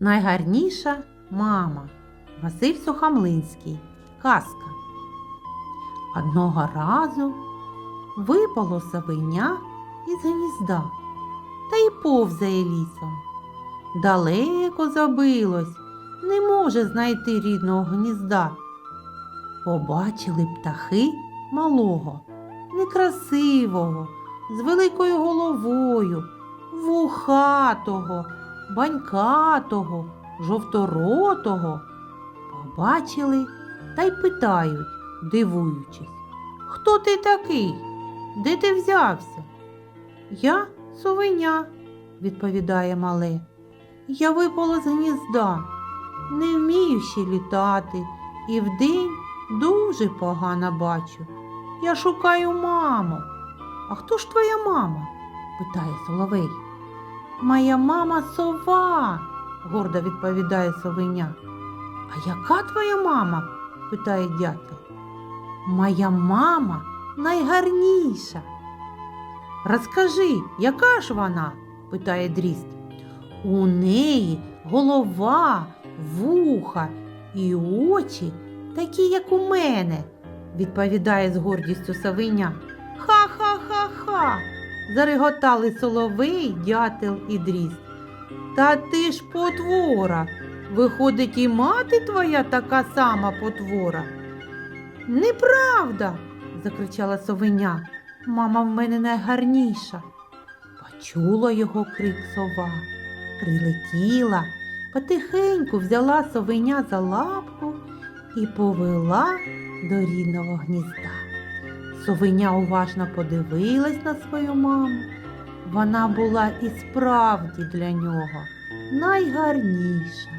Найгарніша мама Василь Сухомлинський. Казка. Одного разу випало совеня із гнізда та й повзає лісом. Далеко забилось, не може знайти рідного гнізда. Побачили птахи малого, некрасивого, з великою головою, вухатого, банькатого, жовторотого. Побачили та й питають, дивуючись, хто ти такий? Де ти взявся? Я совеня, відповідає мале. Я випала з гнізда, не вмію ще літати і вдень дуже погано бачу. Я шукаю маму. А хто ж твоя мама? питає Соловей. Моя мама сова, гордо відповідає совеня. А яка твоя мама? питає дятел. Моя мама найгарніша. Розкажи, яка ж вона? питає дріст. У неї голова, вуха і очі такі, як у мене, відповідає з гордістю совеня. Ха-ха-ха-ха. Зареготали соловей, дятел і дріст. Та ти ж потвора. Виходить, і мати твоя така сама потвора. Неправда, закричала совеня. Мама в мене найгарніша. Почула його крик сова, прилетіла, потихеньку взяла совеня за лапку і повела до рідного гнізда. Совеня уважно подивилась на свою маму. Вона була і справді для нього найгарніша.